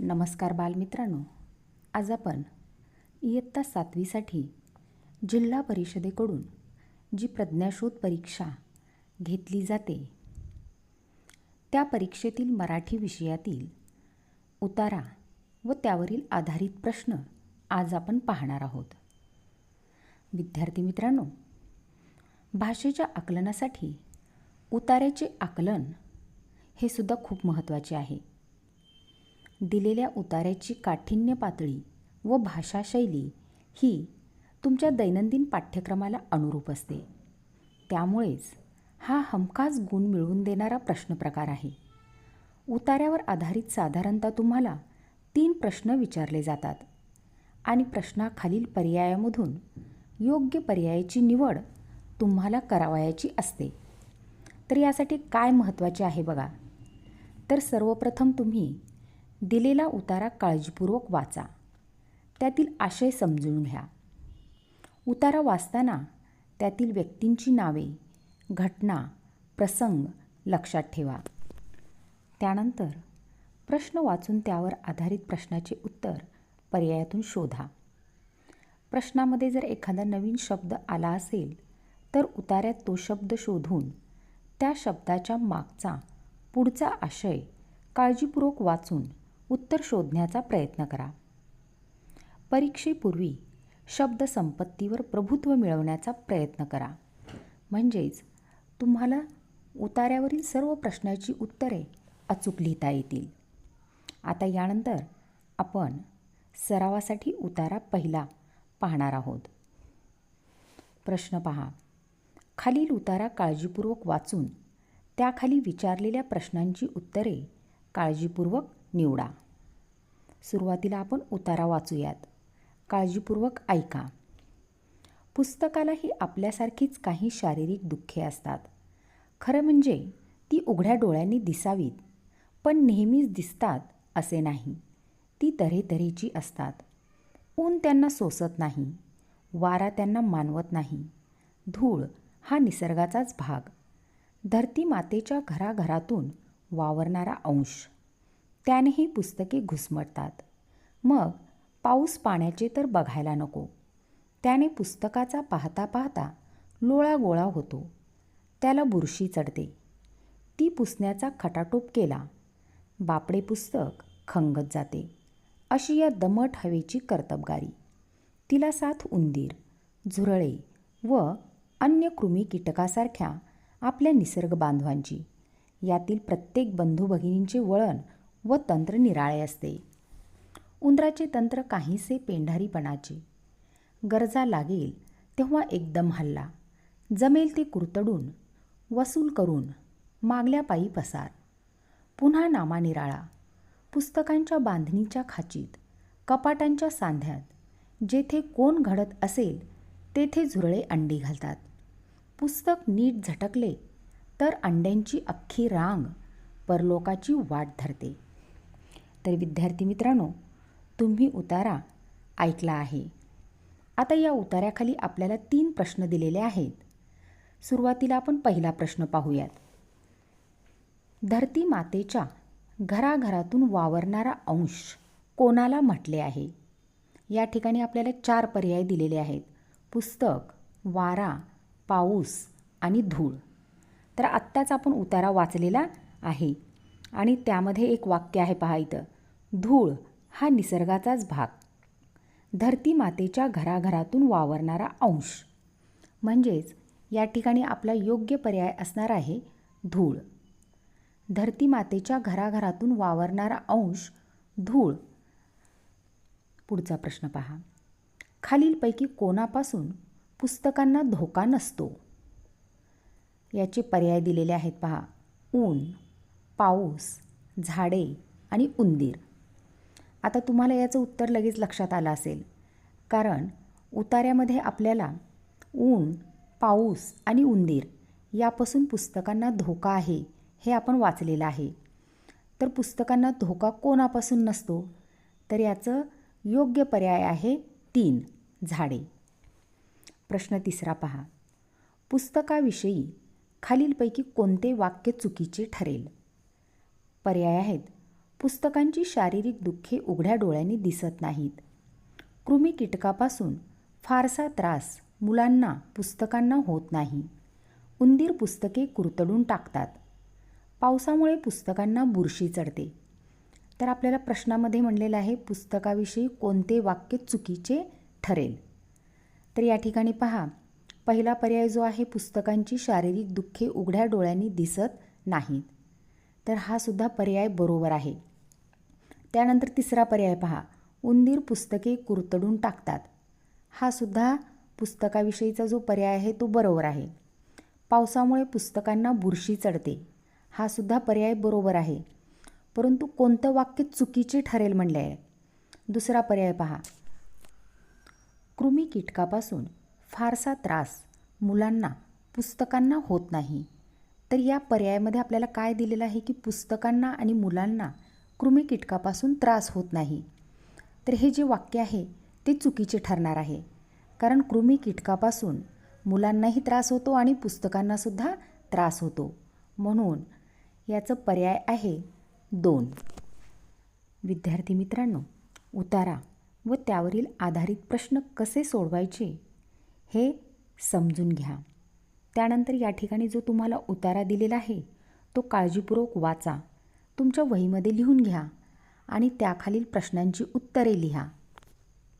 नमस्कार बालमित्रांनो. आज आपण इयत्ता सातवीसाठी जिल्हा परिषदेकडून जी प्रज्ञाशोध परीक्षा घेतली जाते त्या परीक्षेतील मराठी विषयातील उतारा व त्यावरील आधारित प्रश्न आज आपण पाहणार आहोत. विद्यार्थी मित्रांनो भाषेच्या आकलनासाठी उतार्याचे आकलन हे सुद्धा खूप महत्त्वाचे आहे. दिलेल्या उतार्याची काठिण्य पातळी व भाषाशैली ही तुमच्या दैनंदिन पाठ्यक्रमाला अनुरूप असते. त्यामुळेच हा हमखास गुण मिळवून देणारा प्रश्नप्रकार आहे. उतार्यावर आधारित साधारणतः तुम्हाला तीन प्रश्न विचारले जातात आणि प्रश्नाखालील पर्यायामधून योग्य पर्यायाची निवड तुम्हाला करावयाची असते. तर यासाठी काय महत्त्वाचे आहे बघा. तर सर्वप्रथम तुम्ही दिलेला उतारा काळजीपूर्वक वाचा. त्यातील आशय समजून घ्या. उतारा वाचताना त्यातील व्यक्तींची नावे घटना प्रसंग लक्षात ठेवा. त्यानंतर प्रश्न वाचून त्यावर आधारित प्रश्नाचे उत्तर पर्यायातून शोधा. प्रश्नामध्ये जर एखादा नवीन शब्द आला असेल तर उतार्यात तो शब्द शोधून त्या शब्दाच्या मागचा पुढचा आशय काळजीपूर्वक वाचून उत्तर शोधण्याचा प्रयत्न करा. परीक्षेपूर्वी शब्दसंपत्तीवर प्रभुत्व मिळवण्याचा प्रयत्न करा. म्हणजेच तुम्हाला उतार्यावरील सर्व प्रश्नाची उत्तरे अचूक लिहिता येतील. आता यानंतर आपण सरावासाठी उतारा पहिला पाहणार आहोत. प्रश्न पहा. खालील उतारा काळजीपूर्वक वाचून त्याखाली विचारलेल्या प्रश्नांची उत्तरे काळजीपूर्वक निवडा. सुरुवातीला आपण उतारा वाचूयात. काळजीपूर्वक ऐका. पुस्तकालाही आपल्यासारखीच काही शारीरिक दुःखे असतात. खरं म्हणजे ती उघड्या डोळ्यांनी दिसावीत पण नेहमीच दिसतात असे नाही. ती तऱ्हेतऱ्हेची असतात. ऊन त्यांना सोसत नाही. वारा त्यांना मानवत नाही. धूळ हा निसर्गाचाच भाग. धरती मातेच्या घराघरातून वावरणारा अंश. त्यानेही पुस्तके घुसमटतात. मग पाऊस पाण्याचे तर बघायला नको. त्याने पुस्तकाचा पाहता पाहता लोळा गोळा होतो. त्याला बुरशी चढते. ती पुसण्याचा खटाटोप केला. बापडे पुस्तक खंगत जाते. अशी या दमट हवेची कर्तबगारी. तिला साथ उंदीर झुरळे व अन्य कृमी कीटकासारख्या आपल्या निसर्ग बांधवांची यातील प्रत्येक बंधू भगिनींचे वळण व तंत्र निराळे असते. उंदराचे तंत्र काहीसे पेंढारीपणाचे. गरजा लागेल तेव्हा एकदम हल्ला. जमेल ते कुरतडून वसूल करून मागल्या पायी पसार. पुन्हा नामा निराळा. पुस्तकांच्या बांधणीच्या खाचीत कपाटांच्या सांध्यात जेथे कोण घडत असेल तेथे झुरळे अंडी घालतात. पुस्तक नीट झटकले तर अंड्यांची अख्खी रांग परलोकाची वाट धरते. तर विद्यार्थी मित्रांनो तुम्ही उतारा ऐकला आहे. आता या उतार्याखाली आपल्याला तीन प्रश्न दिलेले आहेत. सुरुवातीला आपण पहिला प्रश्न पाहूयात. धरती मातेच्या घराघरातून वावरणारा अंश कोणाला म्हटले आहे? या ठिकाणी आपल्याला चार पर्याय दिलेले आहेत. पुस्तक वारा पाऊस आणि धूळ. तर आत्ताच आपण उतारा वाचलेला आहे. आणि त्यामध्ये एक वाक्य आहे पहा इथं. धूळ हा निसर्गाचाच भाग. धरती मातेच्या घराघरातून वावरणारा अंश. म्हणजेच या ठिकाणी आपला योग्य पर्याय असणार आहे धूळ. धरती मातेच्या घराघरातून वावरणारा अंश धूळ. पुढचा प्रश्न पहा. खालीलपैकी कोणापासून पुस्तकांना धोका नसतो? याचे पर्याय दिलेले आहेत पहा. ऊन पाऊस झाडे आणि उंदीर. आता तुम्हाला याचं उत्तर लगेच लक्षात आलं असेल. कारण उतार्यामध्ये आपल्याला ऊन पाऊस आणि उंदीर यापासून पुस्तकांना धोका आहे हे आपण वाचलेलं आहे. तर पुस्तकांना धोका कोणापासून नसतो? तर याचं योग्य पर्याय आहे तीन झाडे. प्रश्न तिसरा पहा. पुस्तकाविषयी खालीलपैकी कोणते वाक्य चुकीचे ठरेल? पर्याय आहेत. पुस्तकांची शारीरिक दुःखे उघड्या डोळ्यांनी दिसत नाहीत. कृमी कीटकापासून फारसा त्रास मुलांना पुस्तकांना होत नाही. उंदीर पुस्तके कुरतडून टाकतात. पावसामुळे पुस्तकांना बुरशी चढते. तर आपल्याला प्रश्नामध्ये म्हणलेलं आहे पुस्तकाविषयी कोणते वाक्य चुकीचे ठरेल? तर या ठिकाणी पहा पहिला पर्याय जो आहे पुस्तकांची शारीरिक दुःखे उघड्या डोळ्यांनी दिसत नाहीत. तर हा सुद्धा पर्याय बरोबर आहे. त्यानंतर तिसरा पर्याय पहा. उंदीर पुस्तके कुरतडून टाकतात. हा सुद्धा पुस्तकाविषयीचा जो पर्याय आहे तो बरोबर आहे. पावसामुळे पुस्तकांना बुरशी चढते. हा सुद्धा पर्याय बरोबर आहे. परंतु कोणतं वाक्य चुकीचे ठरेल म्हणले आहे दुसरा पर्याय पहा. कृमी कीटकापासून फारसा त्रास मुलांना पुस्तकांना होत नाही. तर या पर्यायामध्ये आपल्याला काय दिलेलं आहे की पुस्तकांना आणि मुलांना कृमी कीटकापासून त्रास होत नाही. तर हे जे वाक्य आहे ते चुकीचे ठरणार आहे. कारण कृमी कीटकापासून मुलांनाही त्रास होतो आणि पुस्तकांनासुद्धा त्रास होतो. म्हणून याचं पर्याय आहे दोन. विद्यार्थी मित्रांनो उतारा व त्यावरील आधारित प्रश्न कसे सोडवायचे हे समजून घ्या. त्यानंतर या ठिकाणी जो तुम्हाला उतारा दिलेला आहे तो काळजीपूर्वक वाचा. तुमच्या वहीमध्ये लिहून घ्या आणि त्याखालील प्रश्नांची उत्तरे लिहा.